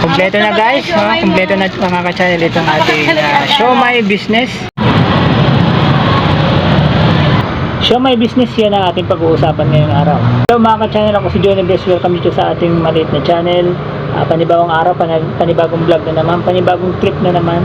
Kompleto na guys, no? kompleto na mga ka-channel itong ating uh, Show My Business. Show My Business yan ang ating pag-uusapan ngayong araw. Hello mga ka-channel, ako si Johnny Bless. Welcome dito sa ating maliit na channel. Ah, panibagong araw, pan- panibagong vlog na naman, panibagong trip na naman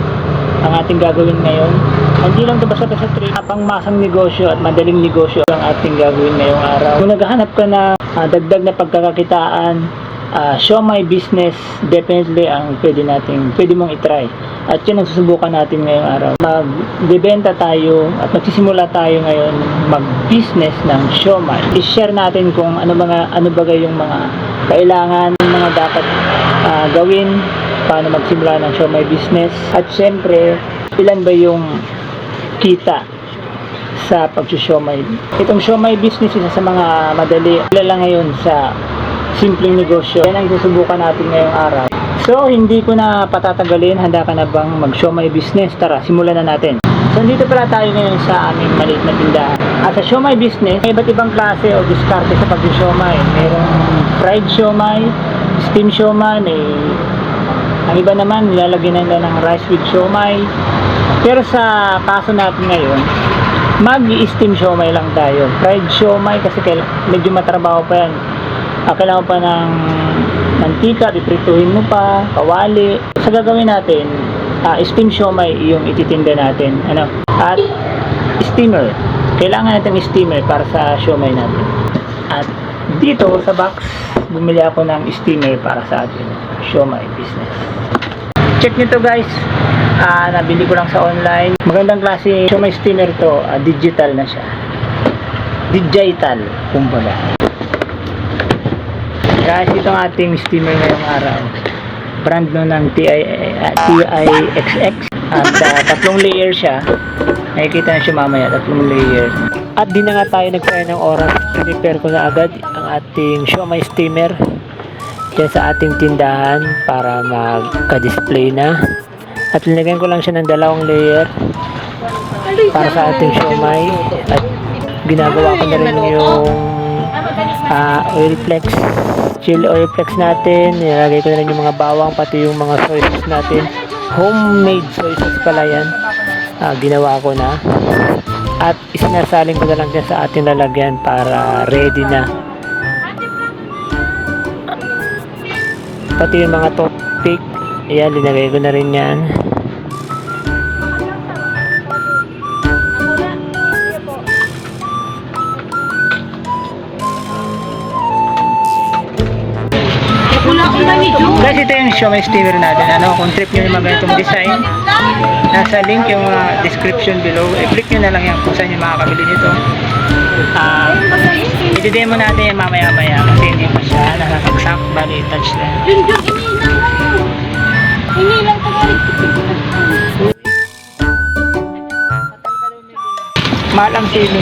ang ating gagawin ngayon. Hindi lang ito basta-basta trip, pangmasang negosyo at madaling negosyo ang ating gagawin ngayong araw. Kung naghahanap ka na ah, dagdag na pagkakakitaan, ah, show my business, definitely ang pwede nating, pwede mong itry. At yun ang susubukan natin ngayong araw. Magbebenta tayo at magsisimula tayo ngayon mag-business ng siomay. I-share natin kung ano mga ano bagay yung mga kailangan, mga dapat ah, gawin paano magsimula ng siomay business. At syempre, ilan ba yung kita sa pagsusiomay. Itong siomay business isa sa mga madali kilala ngayon sa simpleng negosyo. Yan ang susubukan natin ngayong araw. So, hindi ko na patatagalin. Handa ka na bang mag-siomay business? Tara, simulan na natin. So, dito pala tayo ngayon sa aming maliit na tindahan. At sa siomay business, may iba't ibang klase o diskarte sa pag-siomay. Merong fried siomay, steam siomay, may ang iba naman, nilalagyan nila ng rice with siomay. Pero sa kaso natin ngayon, mag-steam siomay lang tayo. Fried siomay kasi medyo matrabaho pa yan. Ah, kailangan pa ng mantika, piprituhin mo pa, kawali. Sa gagawin natin, ah, steam siomay yung ititinda natin. Ano? At steamer. Kailangan natin steamer para sa siomay natin. At dito sa box, bumili ako ng steamer para sa ating siomay business. Check nyo to guys. Ah, nabili ko lang sa online. Magandang klase siomay steamer to. Ah, digital na siya. Digital, kumbaga. Guys, ito ang ating steamer ngayong araw. Brand no ng TI, ah, TIXX. At ah, tatlong layer siya. Nakikita na siya mamaya, tatlong layer. At di na nga tayo nagtaya ng oras. Prepare ko na agad ang ating siomay steamer dyan sa ating tindahan para magka-display na. At linagyan ko lang siya ng dalawang layer para sa ating siomay. At ginagawa ko na rin yung ah, oil flex chili oil flex natin. Nilagay ko na rin yung mga bawang pati yung mga soy sauce natin. Homemade soy sauce pala yan. Ah, ginawa ko na. At isinasaling ko na lang dyan sa ating lalagyan para ready na. Pati yung mga toothpick. Ayan linagay ko na rin yan Guys, ito yung Xiaomi steamer natin. Ano, kung trip nyo yung mga ganitong design, nasa link yung ah, description below. I-click nyo na lang yan kung saan yung makakabili nito. Ah, i-demo natin yan mamaya-maya kasi hindi pa siya nakakagsak. Bali, touch na. Yun yun, Mahal ang sili.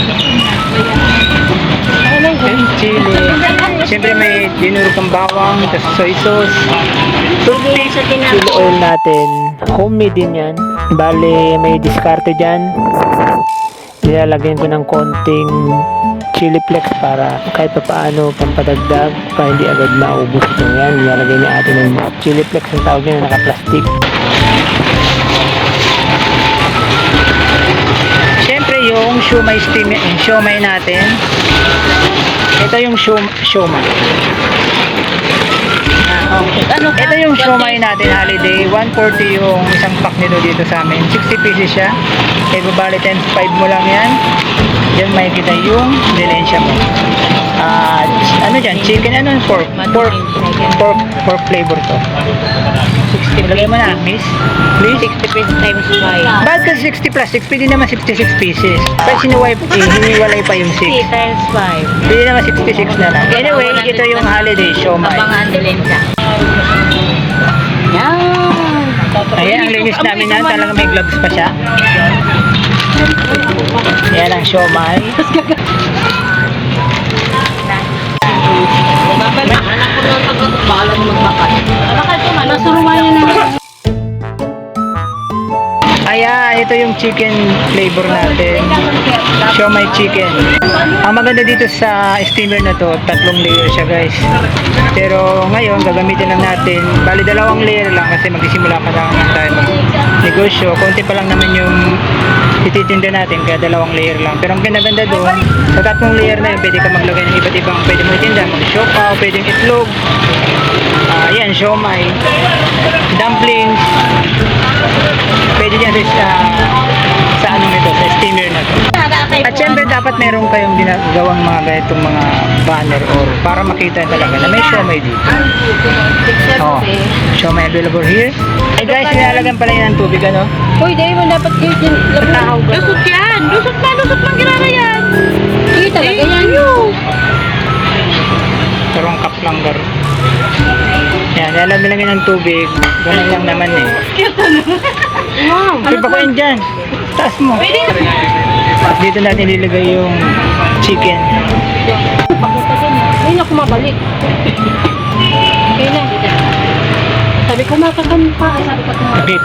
Chili. Siyempre may dinuro kang bawang, tapos soy sauce. Toothpick, chili oil natin. Homemade din yan. Bale, may diskarte dyan. Nilalagyan ko ng konting chili flex para kahit pa paano pampadagdag para hindi agad maubos ito yan. Nilalagay ni ate ng chili flex ang tawag niya na naka-plastic. Shumai steam, shumai natin. Ito yung. Ah, oh. Ano? Ito yung shumai natin holiday. 140 yung isang pack nito dito sa amin. 60 pieces siya. Kaya babali times 5 mo lang yan. Diyan makikita yung dilensya mo. Ah, ano dyan? Chicken, ano? Pork. Pork. Pork, pork flavor to. 60. Lagay mo na, miss. Please. 60 pesos times 5. Bakit kasi 60 plus? 6 pwede naman 66 pieces. Pero sinuwipe, eh, hiniwalay pa yung 6. 60 times 5. Pwede naman 66 na lang. Anyway, ito yung holiday show, Abangan din siya. Yan. Ayan, ang linis namin na. Talagang may gloves pa siya. Ayan ang siomay. Bahala mo magbakas. Bakit ko man, nasurumayan na. Ayan, ito ito yung chicken flavor natin. Siomai chicken. Ang maganda dito sa steamer na to, tatlong layer siya guys. Pero ngayon, gagamitin lang natin, bali dalawang layer lang kasi magsisimula pa lang tayo mag negosyo. Konti pa lang naman yung ititinda natin, kaya dalawang layer lang. Pero ang pinaganda doon, sa tatlong layer na yun, pwede ka maglagay ng iba't ibang pwede mo itinda, mag-siopaw, pwedeng itlog, ah yan, siomay, dumplings, pwede dyan sa, sa ano nito, sa steamer na to. At syempre dapat meron kayong ginagawang mga ganitong mga banner or para makita talaga na may siomay dito. Oh, siomay available here. Hey guys, nilalagyan pala yan ng tubig ano? Uy, dahil mo dapat kayo dyan. Lusot yan. Lusot na, lusot ginagawa yan. Sige talaga yan. Tarong Yan, nilalagyan ng tubig. Ganun lang naman eh. Wow. Ano ba ko yan dyan? Taas mo. Dito natin nilagay yung chicken. Ay, naku, mabalik. Okay na. Sabi ko, makakan pa. Sabi ko, Kapit.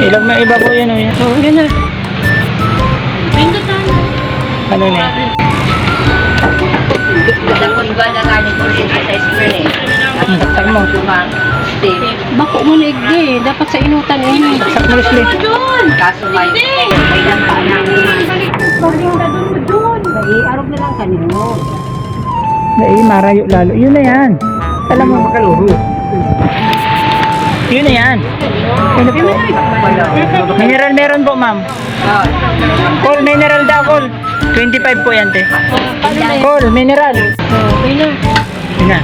Ilag na iba ko yan o yan. Oh, yan na. Ano na? Dapat ba na galing ko rin sa spoon eh. Hmm, Saksak mo. Lumang steam. Bako mo na igdi. Dapat sa inutan eh. Saksak mo Leslie. Kaso may may lampa na Ay, arog na lang kanino. Ay, marayo lalo. Yun na yan. Alam mo makaluro. Yun na yan. Ano po? Mineral meron po, ma'am. Call, mineral daw, call. 25 po yan, te. Na? Call, mineral. Oh, Okay na. Yun na.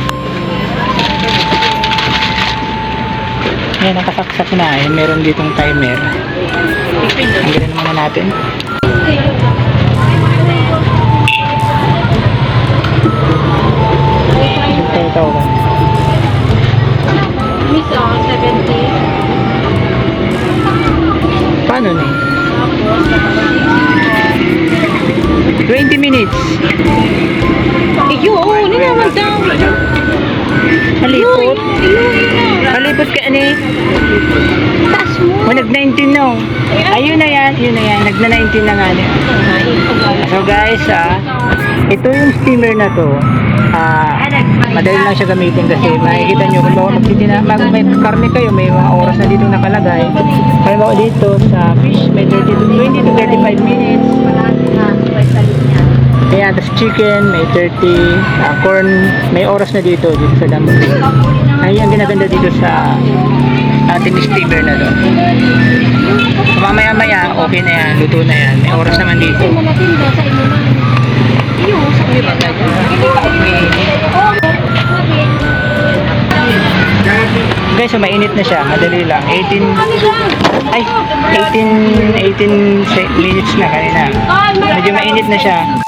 Yan, nakasaksak na. Eh. Meron ditong timer. Ang ganun muna natin. Ito, ito. Miss, oh, 70. Paano ni? 20 minutes. Iyo, oh, hindi naman daw. Halipot. Halipot ka ni. Taas mo. O, nag-19 na. oh. Ayun na yan. Yun na yan. Nagna-19 na nga niya. So guys, ah, ito yung steamer na to. Ah, madali lang siya gamitin kasi makikita nyo kung bawa magtitina, mag, may karne kayo, may mga oras na dito nakalagay. Halimbawa dito sa fish, may 30 to 20 to 35 minutes. Kaya tas chicken, may 30, ah, corn, may oras na dito, dito sa dumpling. Ay, ang ginaganda dito sa ating steamer na to. Mamaya maya, okay na yan, luto na yan. May oras naman dito. Hindi man. Guys, so mainit na siya. Madali lang. 18 ay 18 18 se- minutes na kanina. Medyo mainit na siya.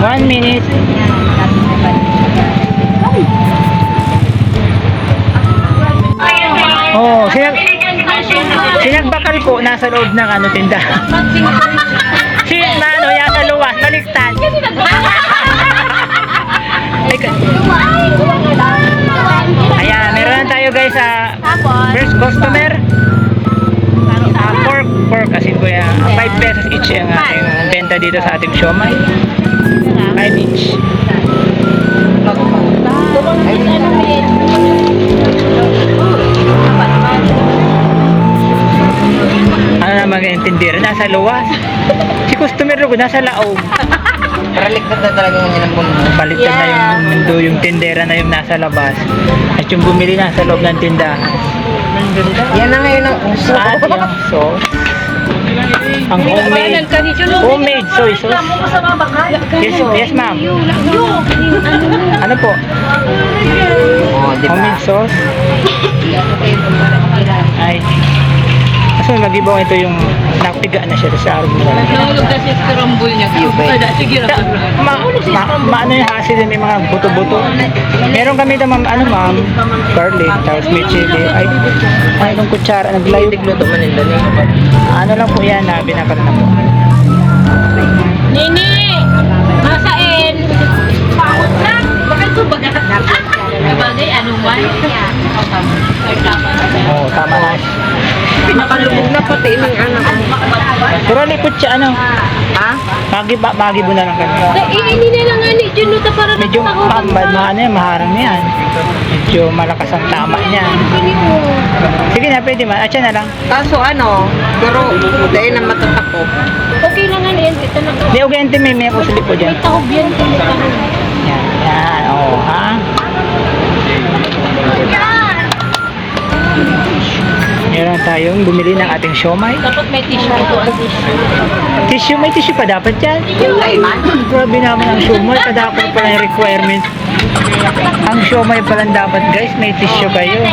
One minute. Oh, sinag sinagbakal po nasa loob ng ano tinda. si ano yan sa luwas, baliktad. Ayan, meron na tayo guys sa first customer. Ah, pork, pork kasi yan. 5 pesos each ang ating benta dito sa ating siomay. 5 each. Ano naman tindera? Nasa luwas. Si customer ko nasa laog. Paraliktad na talaga niya ng mundo. Baliktad na yung mundo, yung tindera na yung nasa labas. At yung bumili nasa loob ng tindahan. Yan na ngayon ang uso. At yung sauce. Ang homemade. Homemade soy sauce. Yes, yes ma'am. Ano po? Oh? Homemade sauce. Ay. Kasi magibaw ito yung napiga na siya sa araw mo na. Nahulog kasi sa rumble niya. Sige na. Ma, ma, ma, ano yung hasil yung may mga buto-buto. Meron kami ito ma'am, ano ma'am, garlic, tapos may chili. Ay, ay, itong kutsara, naglayo. Tigluto man nila ni. Ano lang po yan na binakalat na po. Nini! Masain! Pahot na! Bakit ko bagat? Sabagay, ano man? Na. Oo, tama na. Nakalubog na pati ng anak. Pero lipot siya, ano, Ha? magi, ba, magi na lang kami. Eh, hindi na lang ani, Juno, ta para Medyo ma, ma, ano yan, maharang yan. Medyo malakas ang tama niya. Sige na, pwede man. Atya na lang. Kaso ano, pero dahil na matatakop. Okay lang nga yan, kita na. Di, okay, ante, may may ako sa lipo dyan. May tahog yan, may. Yan, yan, oo, ha? Meron tayong bumili ng ating siomay. Dapat may tissue ito. Tissue, may tissue pa dapat yan. Ay man. Grabe naman ang siomay, kadapat pala yung requirement. Ang siomay pala dapat guys, may tissue kayo.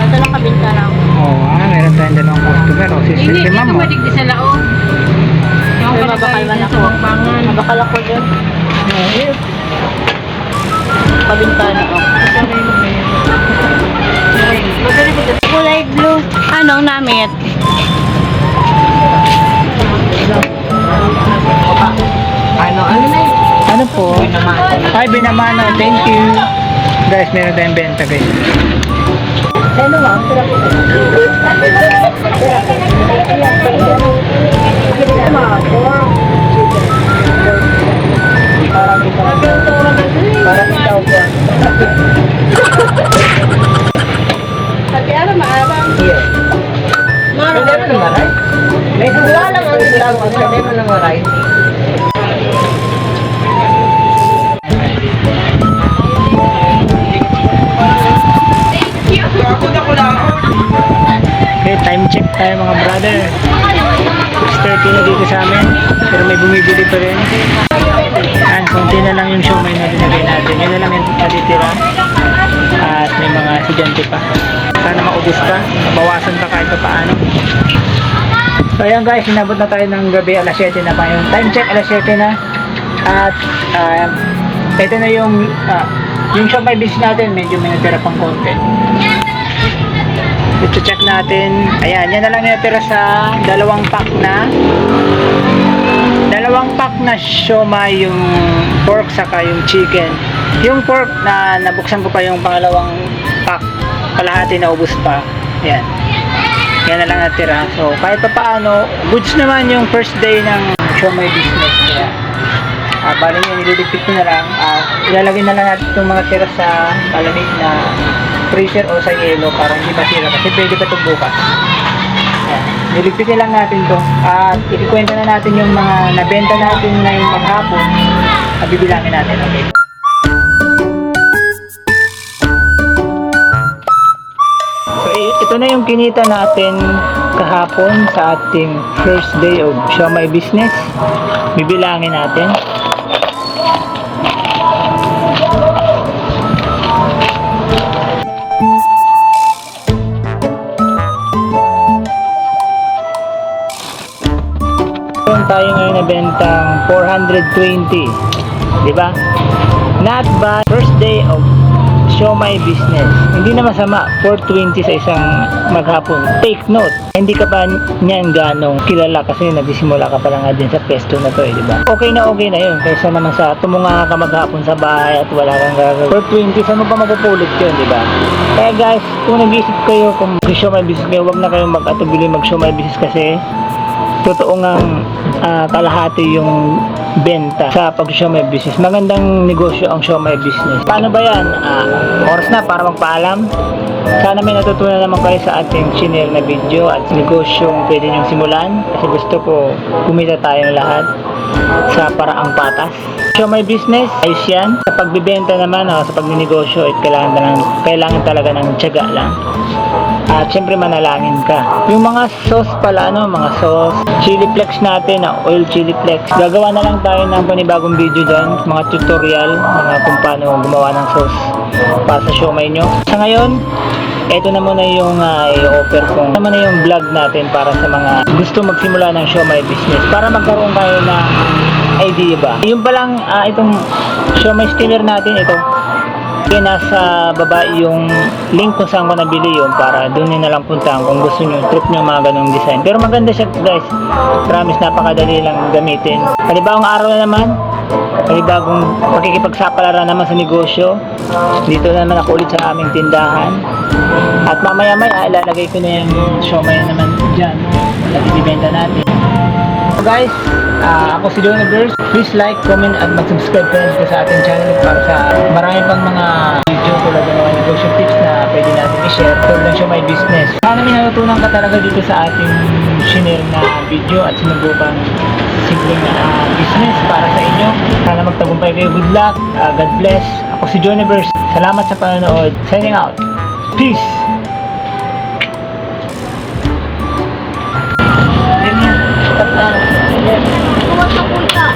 Nadala kami ka lang. Oo, ah, meron tayong dalawang customer. O, si, si, Hindi, si dito ma'am. oh. madig di sa laong. Yung mabakal man ako. Mabakal ako dyan. Kabintana ako. Kulay blue. Anong namit? Ano, ano na? Ano po? Ay, binamano. Thank you. Guys, meron tayong benta guys. Hello ma'am. Parang ikaw po. Pati ano maabang. Here. Maro Hindi mo naman ay. May dua lang ang tawag ko. Hindi mo naman ay. Okay, time check tayo mga brother. 6.30 na dito sa amin. Pero may bumibili pa rin. Yan, konti na lang yung siomay na dinagay natin. Yun na lang yung natitira. At may mga estudyante pa. Sana maubos pa. Mabawasan pa kahit pa paano. So ayan guys, inabot na tayo ng gabi. Alas 7 na pa yung time check. Alas 7 na. At ah, ito na yung ah, yung siomay business natin. Medyo may natira pang konti. Ito check natin. Ayan, yan na lang natira sa dalawang pack na dalawang pack na siomay yung pork saka yung chicken. Yung pork na nabuksan ko pa yung pangalawang pack, kalahati na ubos pa. Yan. Yan na lang natira. So, kahit pa paano, goods naman yung first day ng siomay business. Kaya, ah bali yun, nililigpit ko na lang. Ah, ilalagay na lang natin itong mga tira sa malamig na freezer o sa yelo para hindi masira kasi pwede pa ito bukas. Ayan. Niligpitin lang natin to at ikikwenta na natin yung mga nabenta natin ngayong maghapon at bibilangin natin. Okay. So ito na yung kinita natin kahapon sa ating first day of Shomai business. Bibilangin natin. Tayo ngayon na bentang 420. Di ba? Not bad. First day of show my business. Hindi na masama. 420 sa isang maghapon. Take note. Hindi ka pa niyan ganong kilala kasi nagsisimula ka pa lang din sa pesto na to eh, di ba? Okay na okay na yun. Kaysa naman sa tumunga ka maghapon sa bahay at wala kang gagawin. 420, saan mo pa mapupulit yun, di ba? Kaya guys, kung nag-isip kayo kung show my business kayo, huwag na kayong mag-atubili mag-show my business kasi totoo ngang ah, kalahati yung benta sa pag-show my business. Magandang negosyo ang show my business. Paano ba yan? Ah, oras na para magpaalam. Sana may natutunan naman kayo sa ating channel na video at negosyong pwede niyong simulan. Kasi gusto ko kumita tayong lahat sa paraang patas. Show my business, ayos yan. Sa pagbibenta naman, ah, sa pagninegosyo, eh, kailangan, lang, kailangan talaga ng tiyaga lang. At syempre manalangin ka. Yung mga sauce pala, ano, mga sauce, chili flex natin, na oil chili flex. Gagawa na lang tayo ng panibagong video dyan, mga tutorial, mga kung paano gumawa ng sauce para sa siomay nyo. Sa ngayon, ito na muna yung uh, i-offer kong naman na yung vlog natin para sa mga gusto magsimula ng siomay business para magkaroon kayo ng idea ba. Yung palang ah, itong siomay steamer natin ito kaya nasa baba yung link kung saan ko nabili yun para doon nyo na lang puntahan kung gusto nyo trip nyo mga ganong design. Pero maganda siya guys. Promise napakadali lang gamitin. Panibagong araw na naman. Panibagong pakikipagsapalaran naman sa negosyo. Dito na naman ako ulit sa aming tindahan. At mamaya maya ilalagay ko na yung siomay na naman dyan. At ibibenta natin. So guys, ah, ako si Jonah. Please like, comment, at mag-subscribe ka rin sa ating channel para sa marami pang mga video tulad ng mga negosyo tips na pwede natin i-share tulad ng show my business. Sana may natutunan ka talaga dito sa ating shinare na video at sinubukang simpleng ah, business para sa inyo. Sana magtagumpay kayo. Good luck. ah, God bless. Ako si Jonah. Salamat sa panonood. Signing out. Peace! Yan yan. Stop na. Huwag ka punta.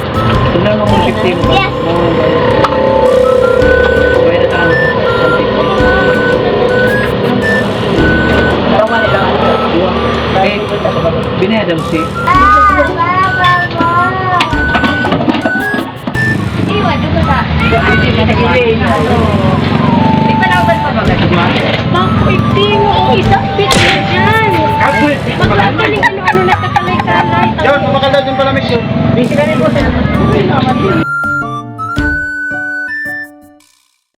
Tingnan mo kung 15 ba? Yes.